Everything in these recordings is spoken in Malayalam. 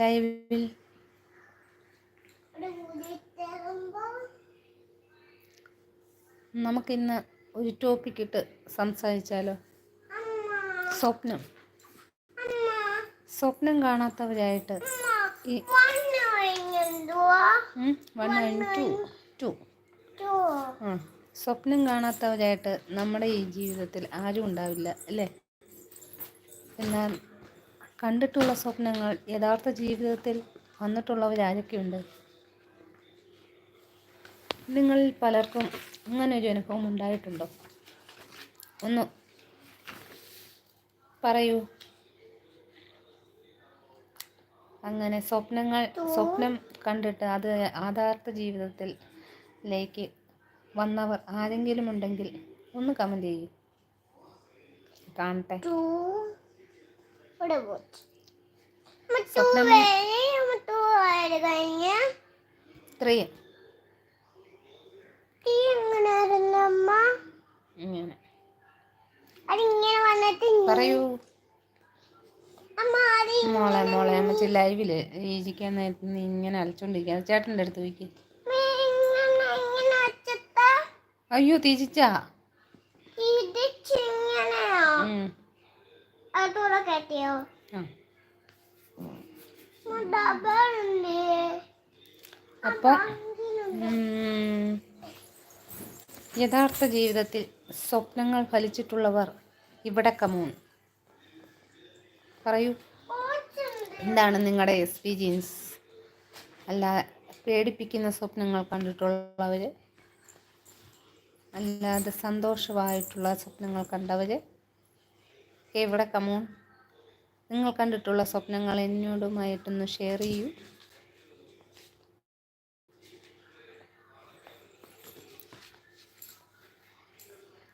ലൈവിൽ. നമുക്കിന്ന് ഒരു ടോപ്പിക് ഇട്ട് സംസാരിച്ചാലോ? സ്വപ്നം. സ്വപ്നം കാണാത്തവരായിട്ട് സ്വപ്നം കാണാത്തവരായിട്ട് നമ്മുടെ ഈ ജീവിതത്തിൽ ആരും ഉണ്ടാവില്ല അല്ലേ? എന്നാൽ കണ്ടിട്ടുള്ള സ്വപ്നങ്ങൾ യഥാർത്ഥ ജീവിതത്തിൽ വന്നിട്ടുള്ളവരാരൊക്കെയുണ്ട്? നിങ്ങളിൽ പലർക്കും അങ്ങനെ ഒരു അനുഭവം ഉണ്ടായിട്ടുണ്ടോ? ഒന്ന് പറയൂ. അങ്ങനെ സ്വപ്നങ്ങൾ സ്വപ്നം കണ്ടിട്ട് അത് യഥാർത്ഥ ജീവിതത്തിലേക്ക് വന്നവർ ആരെങ്കിലും ഉണ്ടെങ്കിൽ ഒന്ന് കമന്റ് ചെയ്യൂ. കാണട്ടെ. സ്വപ്നം ത്രീ ഇങ്ങനെ. പറയൂ. മോളെ മോളെ അമ്മച്ചി ലൈവിൽ ഇരിക്കാൻ നേരത്ത് നീ ഇങ്ങനെ അലച്ചോണ്ടിരിക്കുക. ചേട്ടന്റെ അടുത്ത് പോയിക്ക്. അയ്യോ തിരിച്ചാ. അതോടെ കെട്ടിയോ ആ. ഡബിളുണ്ട് അപ്പൊ ഉം, യഥാർത്ഥ ജീവിതത്തിൽ സ്വപ്നങ്ങൾ ഫലിച്ചിട്ടുള്ളവർ ഇവിടെ കമൂൺ പറയൂ. എന്താണ് നിങ്ങളുടെ എസ് പി ജീൻസ് അല്ല പേടിപ്പിക്കുന്ന സ്വപ്നങ്ങൾ കണ്ടിട്ടുള്ളവർ അല്ലാതെ സന്തോഷമായിട്ടുള്ള സ്വപ്നങ്ങൾ കണ്ടവർ ഇവിടെ കമോൺ? നിങ്ങൾ കണ്ടിട്ടുള്ള സ്വപ്നങ്ങൾ എന്നോടുമായിട്ടൊന്ന് ഷെയർ ചെയ്യൂ.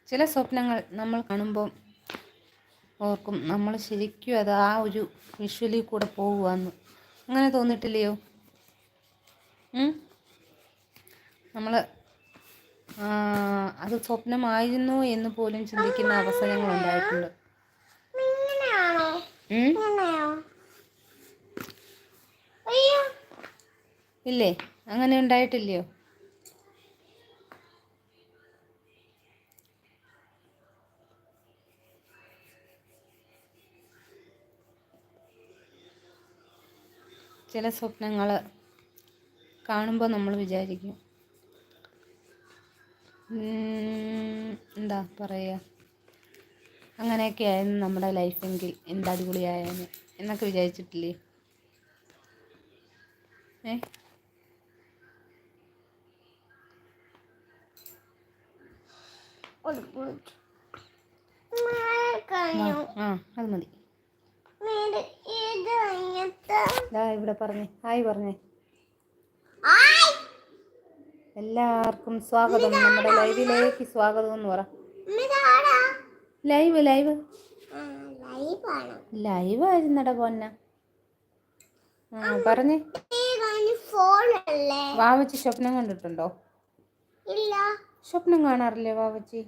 ചില സ്വപ്നങ്ങൾ നമ്മൾ കാണുമ്പോൾ ഓർക്കും നമ്മൾ ശരിക്കും അത് ആ ഒരു വിഷ്വലിൽ കൂടെ പോകുകയെന്ന് അങ്ങനെ തോന്നിട്ടില്ലയോ? നമ്മൾ അത് സ്വപ്നമായിരുന്നു എന്ന് പോലും ചിന്തിക്കുന്ന അവസരങ്ങളുണ്ടായിട്ടുണ്ട് ഇല്ലേ? അങ്ങനെ ഉണ്ടായിട്ടില്ലയോ? ചില സ്വപ്നങ്ങൾ കാണുമ്പോൾ നമ്മൾ വിചാരിക്കും. എന്താ പറയുക? അങ്ങനെയൊക്കെ ആയിരുന്നു നമ്മുടെ ലൈഫെങ്കിൽ എന്ത് അടിപൊളിയായെന്ന് എന്നൊക്കെ വിചാരിച്ചിട്ടില്ലേ? ഏ? ആ അത് മതി. ഇവിടെ പറഞ്ഞേ. ഹായ് പറഞ്ഞേ. ആയ് എല്ലാവർക്കും സ്വാഗതം. നമ്മുടെ ലൈവിലേക്ക് സ്വാഗതം എന്ന് പറ. ലൈവ് ലൈവ് ലൈവ് ആയിരുന്നട പൊന്ന. ആ പറഞ്ഞേ. വാവച്ചി സ്വപ്നം കണ്ടിട്ടുണ്ടോ? ഇല്ല. സ്വപ്നം കാണാറില്ലേ വാവച്ചി?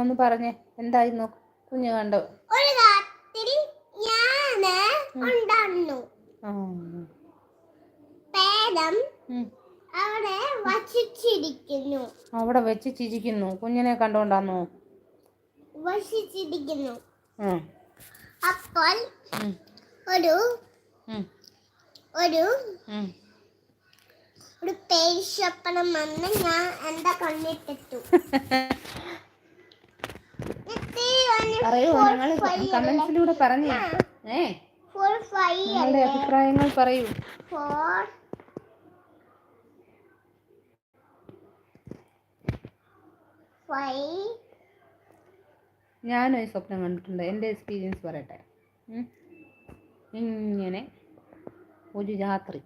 ഒന്ന് പറഞ്ഞേ. എന്തായിരുന്നു കുഞ്ഞ് കണ്ടോ? ഒരു രാത്രി ഞാൻ ഉണ്ടായിരുന്നു. പേരം. അവിടെ വെച്ച് ചിരിക്കുന്നു കുഞ്ഞിനെ കണ്ടോണ്ടാന്നോ? വശിച്ചിരിക്കുന്നു അപ്പോൾ. ഒരു ഒരു. ഒരു പേശപ്പണം വന്ന് ഞാൻ എന്താ കണ്ണിട്ടിട്ടു. നിങ്ങൾ കമന്റ്സിലൂടെ പറഞ്ഞേ. ഏ? നിങ്ങളുടെ അഭിപ്രായങ്ങൾ പറയൂ. ഫോർ ഞാനൊരു സ്വപ്നം കണ്ടിട്ടുണ്ട്. എന്റെ എക്സ്പീരിയൻസ് പറയട്ടെ. ഇങ്ങനെ ഒരു രാത്രി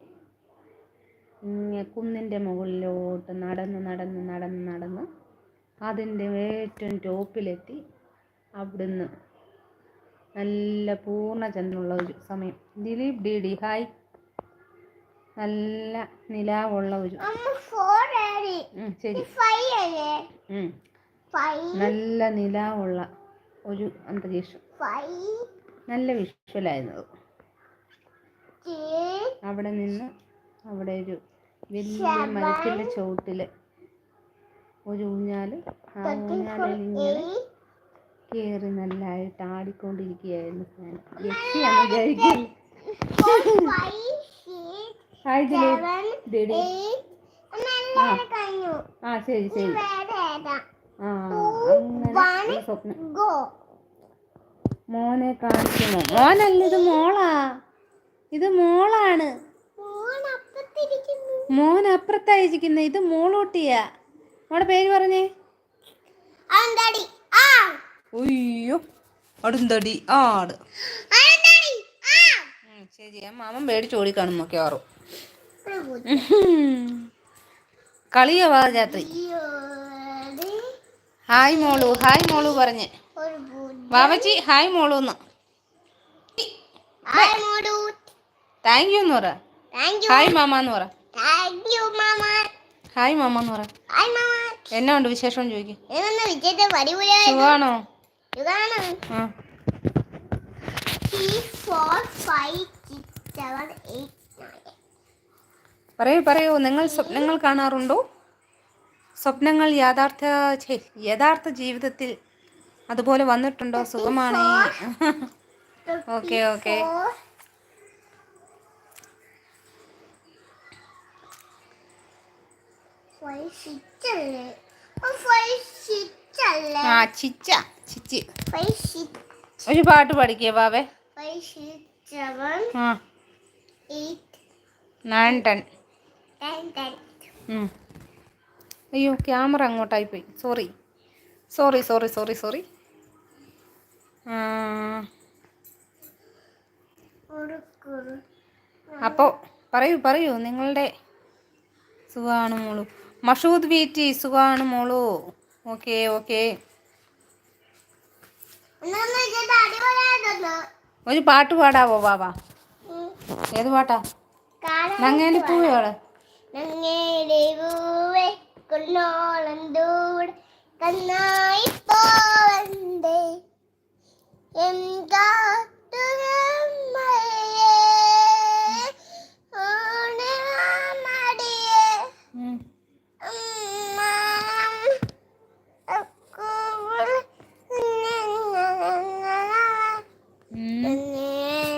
ഇങ്ങനെ കുന്നിന്റെ മുകളിലോട്ട് നടന്ന് നടന്ന് നടന്ന് നടന്ന് അതിന്റെ ഏറ്റവും ടോപ്പിലെത്തി അവിടുന്ന് നല്ല പൂർണചന്ദ്രനുള്ള ഒരു സമയം. ദിലീപ് ഡി ഡി ഹായ് നല്ല നിലാവുള്ള ഒരു ശരി. നല്ല നിലാവുള്ള ഒരു അന്തരീക്ഷം. നല്ല വിഷ്വലായിരുന്നത് സിക്സ് അവിടെ നിന്ന് അവിടെ ഒരു വലിയ മരത്തിന്റെ ചുവട്ടിൽ ഒരു ഊഞ്ഞാൽ ആ ഊഞ്ഞാലിൽ ഇങ്ങനെ കയറി നല്ലതായിട്ട് ആടിക്കൊണ്ടിരിക്കുകയായിരുന്നു ഞാൻ. യക്ഷിയാണ് വിചാരിക്കുന്നത്. ആ. ശരി ശരി. അങ്ങനെ സ്വപ്നം. മോനെ കാണിക്കുന്നു മോനല്ല ഇത് മോളാ. ഇത് മോളാണ്. മോൻ അപ്പുറത്തായിരിക്കുന്ന ഇത് മോളൂട്ടിയാ. മോടെ പേര് പറഞ്ഞേ. ഒയ്യോ അടുന്തടി ആട് ശരി. മാമൻ പേടിച്ച് ഓടിക്കാണും മിക്കവാറും കളിയോ വാ രാത്രി. ഹായ് മോളു ഹായ് മോളു പറഞ്ഞ്. വാവച്ചി ഹായ് മോളു എന്ന്. താങ്ക് യു എന്ന് പറ. ഹായ് മാമ എന്ന് പറ. ഹായ് മാമ എന്ന് പറ. എന്നാ ഉണ്ട് വിശേഷം ചോദിക്കും? സുഖാണോ? പറയൂ പറയൂ. നിങ്ങൾ സ്വപ്നങ്ങൾ കാണാറുണ്ടോ? സ്വപ്നങ്ങൾ യാഥാർത്ഥ യഥാർത്ഥ ജീവിതത്തിൽ അതുപോലെ വന്നിട്ടുണ്ടോ? സുഖമാണ്. Okay okay. ആ ചിച്ച ചിച്ചി. ഒരു പാട്ട് പഠിക്കേ ബാബേ നയൻ ടെൻ. Ten ten. അയ്യോ ക്യാമറ അങ്ങോട്ടായി പോയി. Sorry. Sorry sorry sorry sorry. അപ്പോ അപ്പോൾ പറയൂ പറയൂ. നിങ്ങളുടെ സുഖമാണ് മോളു. മഷൂദ് വീറ്റി സുഖമാണ് മോളു. Okay okay. ഒരു പാട്ട് പാടാവോ? ബാബാ ഏത് പാട്ടാ? നങ്ങേലി പൂവോൾ നങ്ങേലി പൂവേ. ദൂടെ കണ്ണായി പോവണ്ടേ?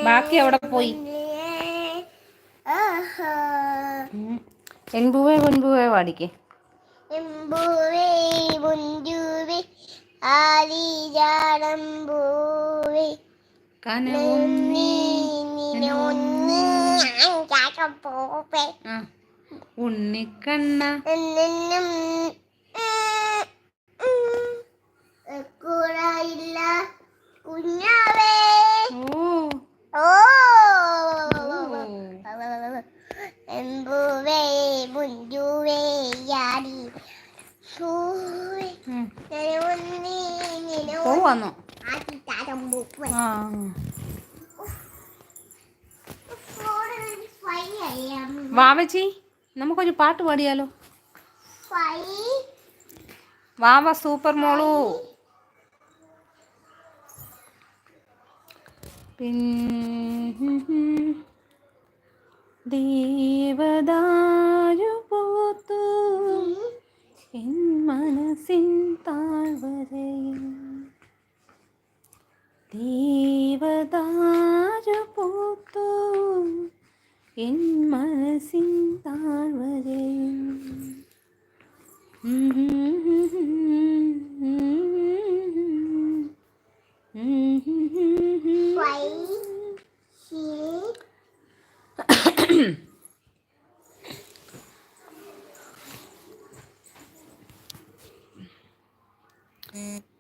ബാക്കി അവിടെ പോയി. ഉം. പെൺപൂവേ പെൺപൂവേ പാടിക്കേ ആദിജാടമ്പൂവേ കനവും പോവേ. ഉണ്ണിക്കണ്ണ. കൂടായില്ല കുഞ്ഞാവേ. ഓ. ഓ. എമ്പൂവേ മുഞ്ചൂവേ നിനോ പോവാന്നോ? ആ. വാവച്ചി നമുക്കൊരു പാട്ട് പാടിയാലോ? വാവ സൂപ്പർ മോളു. ദേവദാരു പൂത്തു എൻ മനസ്സിൻ താഴ്വരയിൽ ദേവദാരു പൂത്തു എൻ മനസ്സിൻ താഴ്വരയിൽ.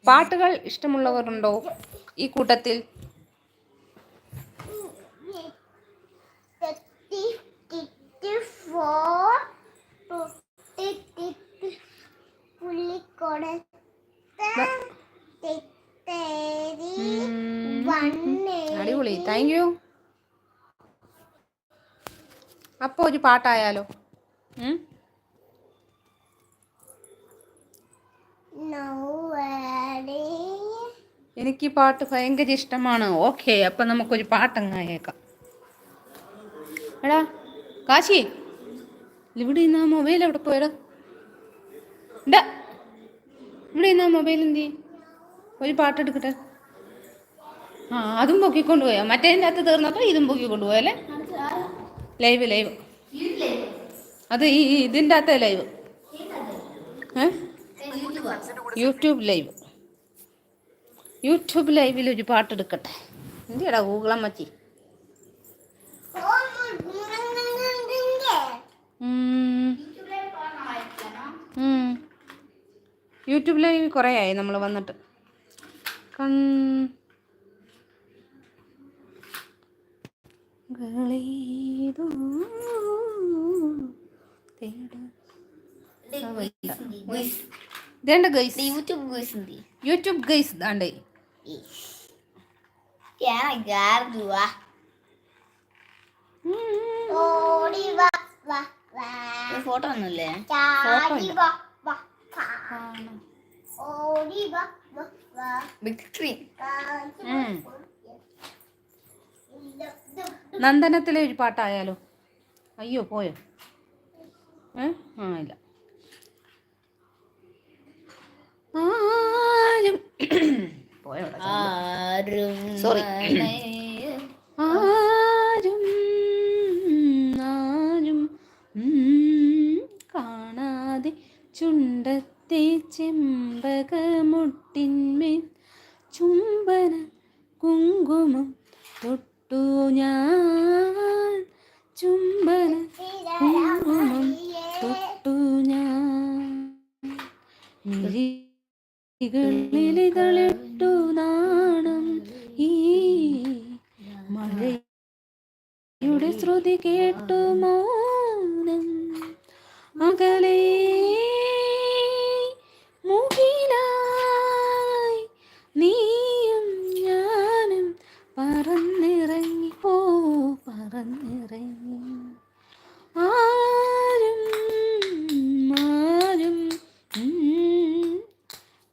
പാട്ടുകൾ ഇഷ്ടമുള്ളവരുണ്ടോ ഈ കൂട്ടത്തിൽ? അടിപൊളി. താങ്ക് യു അപ്പോൾ ഒരു പാട്ടായാലോ? എനിക്ക് പാട്ട് ഭയങ്കര ഇഷ്ടമാണ്. ഓക്കെ അപ്പം നമുക്കൊരു പാട്ടങ്ങായേക്കാം. എടാ കാശി. ഇവിടെ ഇന്ന് ആ മൊബൈൽ എവിടെ പോയടാ? എന്താ ഇവിടെ ഇന്ന് ആ മൊബൈൽ എന്തി ഒരു പാട്ട് എടുക്കട്ടെ. ആ അതും പൊക്കിക്കൊണ്ട് പോയാ മറ്റേതിന്റെ അകത്ത് തീർന്നപ്പോൾ ഇതും പൊക്കിക്കൊണ്ട് പോയല്ലേ ലൈവ് ലൈവ്. അത് ഈ ഈ ഇതിന്റെ അകത്തെ ലൈവ്. ഏ? YouTube live. യൂട്യൂബ് ലൈവിൽ ഒരു പാട്ട് എടുക്കട്ടെ. എന്തിയടാ ഗൂഗിളമ്മച്ചി. യൂട്യൂബ് ലൈവ് കുറേ ആയി നമ്മൾ വന്നിട്ട്. കൺ തേടാ. ഇതേണ്ട ഗൈസ് യൂട്യൂബ് ഗോസിന്തി യൂട്യൂബ് ഗൈസ് ഇതാണ്ട്. ഫോട്ടോ ഒന്നുമില്ലേ ബിഗ് സ്ക്രീൻ. നന്ദനത്തിലെ ഒരു പാട്ടായാലോ? അയ്യോ പോയോ? ഏ? ആ ഇല്ല. ആരും സോറി. ആരും ആരും കാണാതെ ചുണ്ടത്തെ ചെമ്പകമുട്ടിന്മേൽ ചുംബന കുങ്കുമം തൊട്ടു ഞാൻ. ചുംബന കുങ്കുമം തൊട്ടു ഞാൻ. മിഴികളിലിതളിട്ടു നാണം ഈ മഴയുടെ ശ്രുതി കേട്ടു മൗനം. അകലേ മുകിലായി നീയും ഞാനും പറന്നിറങ്ങി പോ പറന്നിറങ്ങി ആരും ആരും ഉം,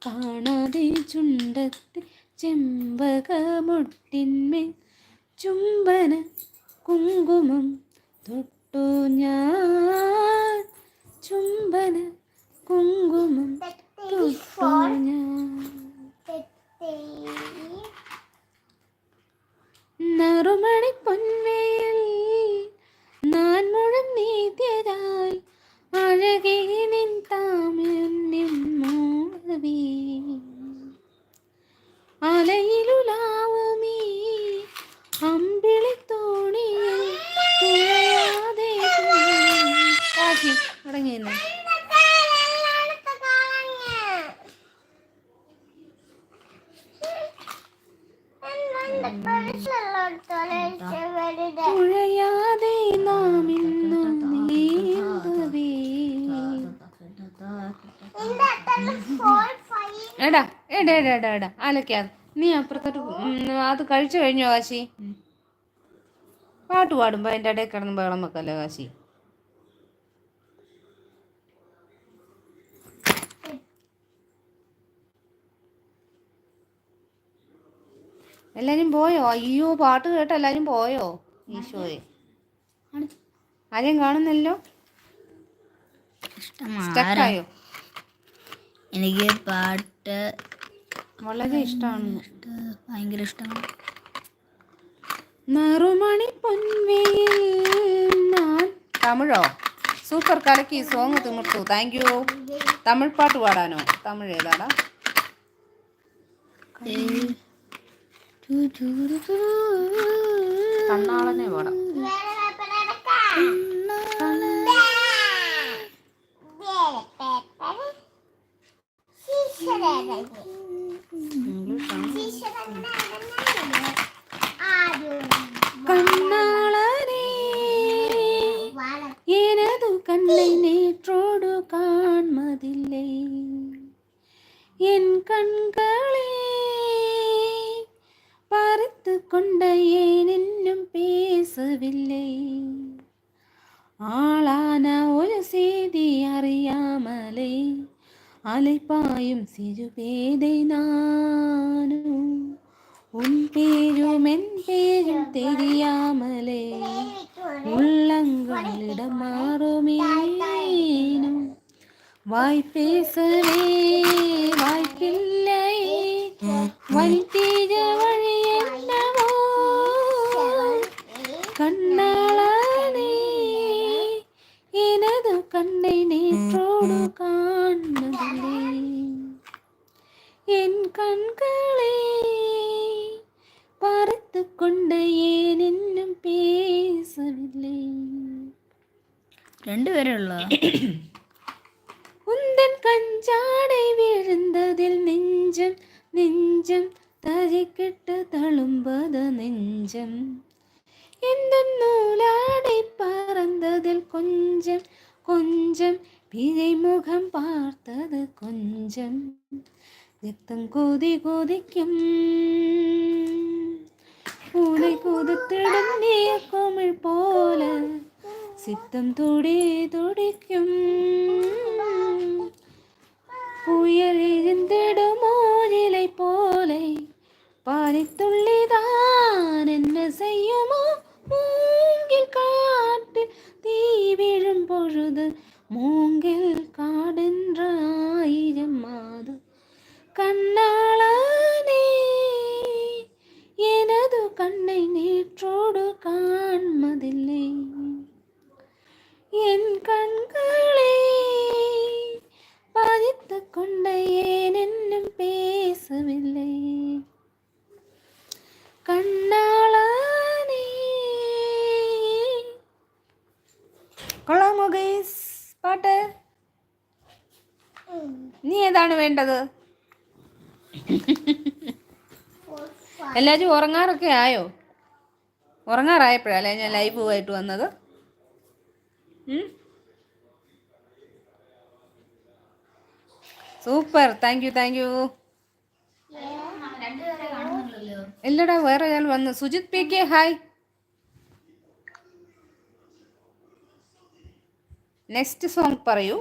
കാണാതെ ചുണ്ടത്തെ ചെമ്പകമുട്ടിന്മേൽ ചുംബന കുങ്കുമം തൊട്ടു ഞാൻ ചുംബന കുങ്കുമം തൊട്ടു ഞാൻ നറുമണി പൊൻവേൽ നാൻ മുഴം നീതിയതായി അഴകേ നിൻ താമന്യം മോളവേ അലയിലുലാവുമീ അമ്പിളി തോണിയിൽ തുഴയാതെ കാശി അടങ്ങിയിരുന്നു തുഴയാതെ നാം ഇന്നു നീന്തവേ എടാ എടാ എടാ എടാ എടാ നീ അപ്പുറത്തോട്ട് അത് കഴിച്ചു കഴിഞ്ഞോ കാശി പാട്ട് പാടുമ്പോ അതിന്റെ ഇടയിൽ കിടന്ന് ബഹളം വെക്കല്ലോ കാശി എല്ലാരും പോയോ? അയ്യോ പാട്ട് കേട്ട് എല്ലാരും പോയോ? ഈശോയെ. ആരെയും കാണുന്നല്ലോ സ്റ്റക്കായോ എനിക്ക് പാട്ട് വളരെ ഇഷ്ടമാണ് ഇഷ്ട- ഭയങ്കര ഇഷ്ടമാണ് നറുമണി പൊൻവേൽ തമിഴോ? സൂപ്പർ കലക്കി സോങ് തിമിർത്തു. താങ്ക് യു തമിഴ് പാട്ട് പാടാനോ? തമിഴ് ഏതാടാ? കണ്ണാളനെ പാടാം. വായ്പേസവേ വായ്പില്ലേ വൈത്തിര വഴിയല്ലവോ കണ്ണളാനേ ഇനതു കണ്ണിനെ ട്രോടു കാണുന്നില്ലേ എൻ കൺകളെ പറത്തുകൊണ്ട് ഏനെന്നും പേസവില്ലേ രണ്ടുപേരുള്ള உந்தன் கஞ்சாடை விழுந்ததில் நெஞ்சம் நெஞ்சம் தறிக்கிட்டு தழும்பது நெஞ்சம் எந்த நூலாடை பறந்ததில் கொஞ்சம் கொஞ்சம் பிழை முகம் பார்த்தது கொஞ்சம் രക്തം കൊതി കൊതിക്കും പൂനെ കൊതുത്തിടും നീക്കുമിൾ പോലെ സിത്തം തുടി തുടിക്കും புயல் எழுந்திடுமோ நிலை കൊള്ളാമോ ഗൈസ് പാട്ട്. നീ ഏതാണ് വേണ്ടത്? എല്ലാവരും ഉറങ്ങാറൊക്കെ ആയോ? ഉറങ്ങാറായപ്പോഴല്ലേ ഞാൻ ലൈവ് ലൈവുമായിട്ട് വന്നത്? Super. Thank you thank you ഇല്ലടാ വേറെ ഒരാൾ വന്നു. Sujith P K hi next song പറയൂ.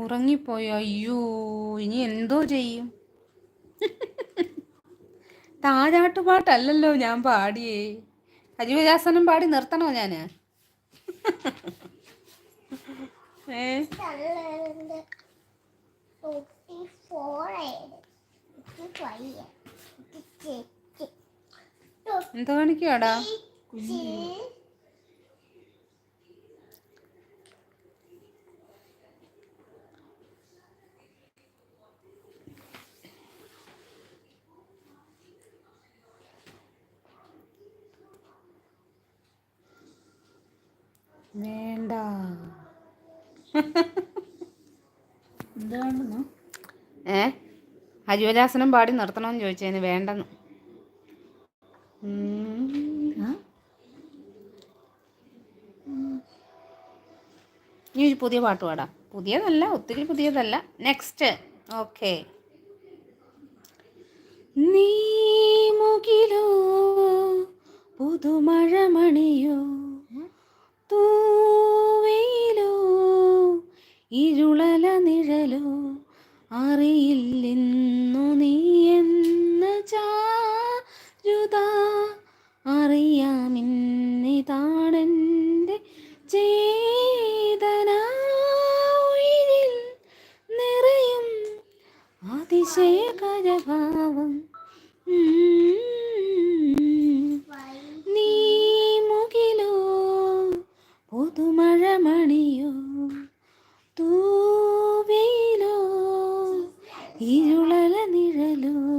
ഉറങ്ങിപ്പോയോ. അയ്യോ ഇനി എന്തോ ചെയ്യും? താരാട്ടുപാട്ടല്ലല്ലോ ഞാൻ പാടിയേ. ഹരിവരാസനം പാടി നിർത്തണോ ഞാൻ എന്തോ കാണിക്കടാ വേണ്ട. ഏ? ഹരിവരാസനം പാടി നിർത്തണമെന്ന് ചോദിച്ചതിന് വേണ്ടെന്ന്. ഇനി നീ ഒരു പുതിയ പാട്ട് പാടാം. പുതിയതല്ല ഒത്തിരി പുതിയതല്ല. നെക്സ്റ്റ് ഓക്കെ നീ മുകിലോ പുതുമഴമണിയോ തൂവയിലോ ഇരുളല നിഴലോ അറിയില്ലെന്നു ഇരുളല നിഴലോ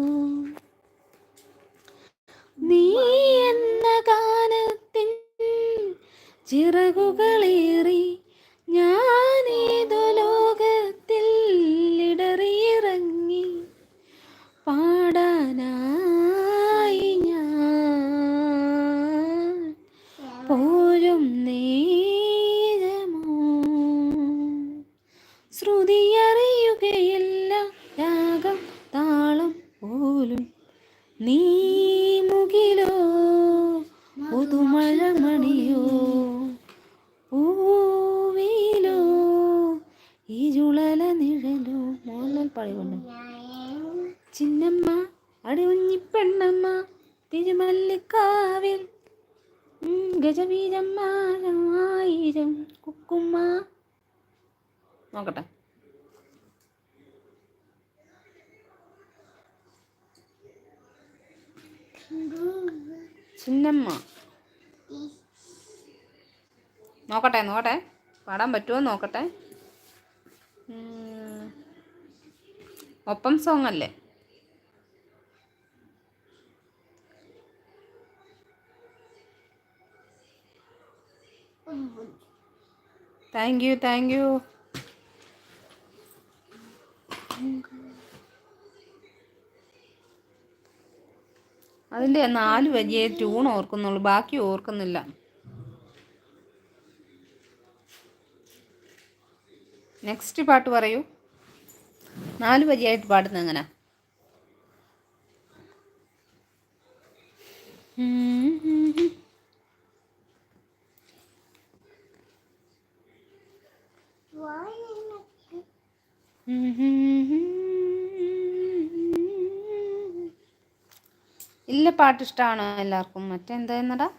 പെണ്ണമ്മ തിരുമല്ലിക്കാവിൽ. ഉം, ഗജവീരന്മാരും ആയിരം കുക്കുമ്മ. നോക്കട്ടെ. ചിന്നമ്മ. നോക്കട്ടെ നോക്കട്ടെ. പാടാൻ പറ്റുമോ നോക്കട്ടെ. ഒപ്പം സോങ് അല്ലേ? Thank you thank you. അതിന്റെ നാല് വലിയ ട്യൂൺ ഓർക്കുന്നുള്ളൂ ബാക്കി ഓർക്കുന്നില്ല. നെക്സ്റ്റ് പാട്ട് പറയൂ. നാല് വരിയായിട്ട് പാടുന്നത് എങ്ങനെ ഇല്ല പാട്ട് ഇഷ്ടമാണോ എല്ലാവർക്കും. മറ്റെന്താ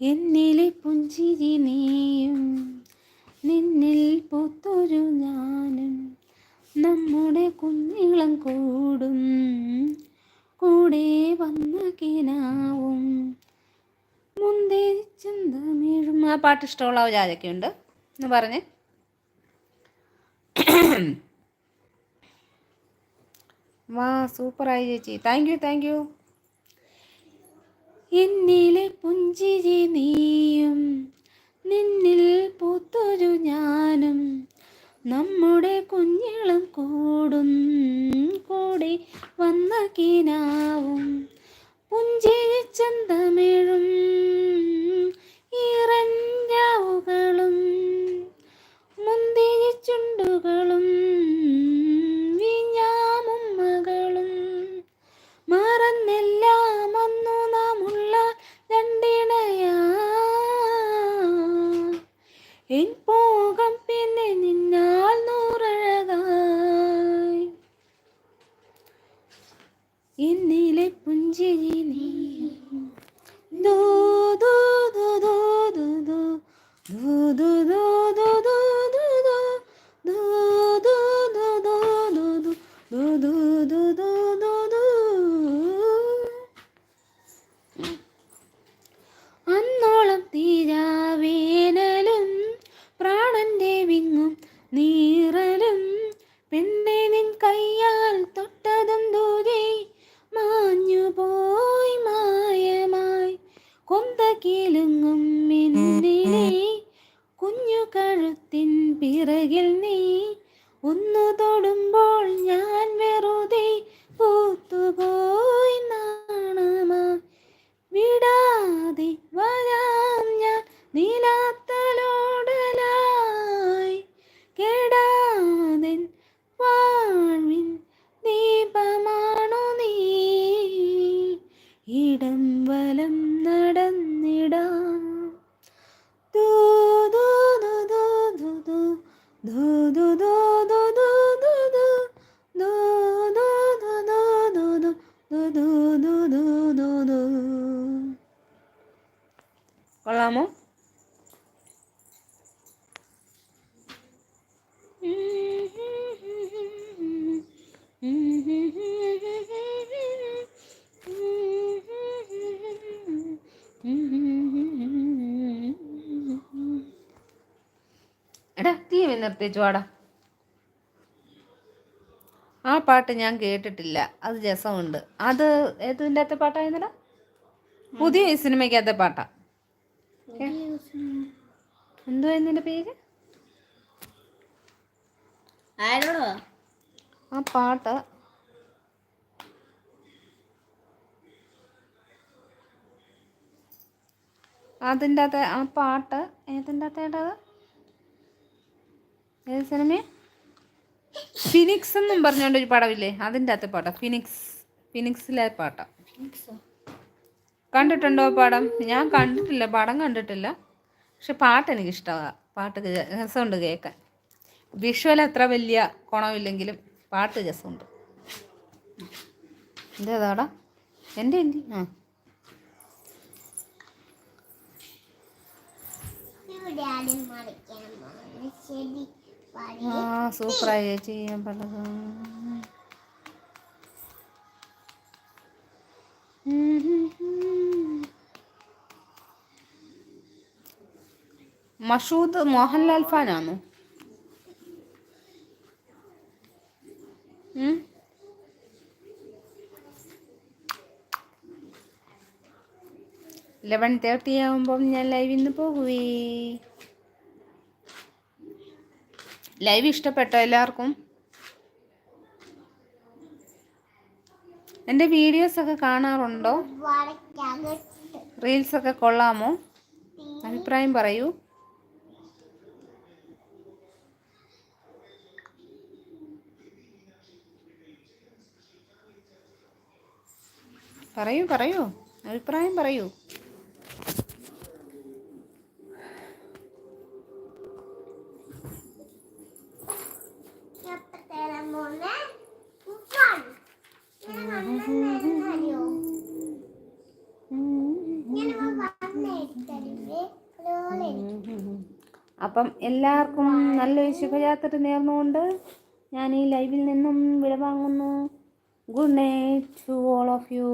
എന്നിലെ പുഞ്ചിരി നീയും നിന്നിൽ പൂത്തൊരു ഞാനും നമ്മുടെ കുഞ്ഞിളം കൂടും കൂടെ വന്ന കിനാവും. മുന്തേരിച്ചന്തമിഴും ആ പാട്ട് ഇഷ്ടമുള്ള ഒരു ആരൊക്കെയുണ്ട് എന്ന് പറഞ്ഞേ. വാ സൂപ്പറായി ചേച്ചി. താങ്ക് യു താങ്ക് യു എന്നിലെ പുഞ്ചിരി നീയും നിന്നിൽ പൂത്തൊരു ഞാനും നമ്മുടെ കുഞ്ഞിളം കൂടും കൂടി വന്ന കിനാവും. പുഞ്ചിരി ചന്തമിഴും മുന്തിരി ചുണ്ടുകളും എന്നിലെ പുഞ്ചിരി നീ നിർത്തിച്ചു വാടാ. ആ പാട്ട് ഞാൻ കേട്ടിട്ടില്ല. അത് രസമുണ്ട്. അത് ഏതിന്റെ അകത്തെ പാട്ടായിരുന്നല്ലോ പുതിയ സിനിമയ്ക്കകത്തെ പാട്ടാ. എന്തുവായിരുന്നു പേര്? ആരോടോ? ആ പാട്ട്. അതിന്റെ അകത്തെ ആ പാട്ട് ഏതിന്റെ അകത്തേട്ടത് ഏത് സിനിമ ഫിനിക്സ് എന്നും പറഞ്ഞുകൊണ്ട് ഒരു പടമില്ലേ അതിന്റെ അകത്തെ പാട്ടാ. ഫിനിക്സ്. ഫിനിക്സിലെ പാട്ടാ. കണ്ടിട്ടുണ്ടോ പാടം? ഞാൻ കണ്ടിട്ടില്ല. പടം കണ്ടിട്ടില്ല. പക്ഷെ പാട്ട് എനിക്ക് ഇഷ്ടമാണ് പാട്ട് കേ- രസമുണ്ട് കേൾക്കാൻ. വിഷ്വൽ അത്ര വലിയ കുണമില്ലെങ്കിലും പാട്ട് രസമുണ്ട്. എന്തേതാടാ എന്റെ എന്റെ. ആ. ഇവിടെ ആദ്യം മറിക്കണം. ശരി. ആ സൂപ്പറായി ചേച്ചി ഞാൻ മഷൂദ് മോഹൻലാൽ ഫാനാണോ? ലെവൻ തേർട്ടി ആകുമ്പം ഞാൻ ലൈവിൽ നിന്ന് പോകുവേ ലൈവ് ഇഷ്ടപ്പെട്ടോ എല്ലാവർക്കും. എന്റെ വീഡിയോസ് ഒക്കെ കാണാറുണ്ടോ? റീൽസ് ഒക്കെ കൊള്ളാമോ? അഭിപ്രായം പറയൂ. പറയൂ പറയൂ. അഭിപ്രായം പറയൂ എപ്പോ തരാം മോനെ? ഉപ്പാണ്. ഞാൻ വന്നെന്ന് അറിയോ? ഞാൻ വന്നെടുത്തല്ലേ അതുപോലെ അപ്പം എല്ലാവർക്കും നല്ലൊരു ശുഭയാത്ര നേർന്നുകൊണ്ട് ഞാൻ ഈ ലൈവിൽ നിന്നും വിടവാങ്ങുന്നു. Good night to all of you.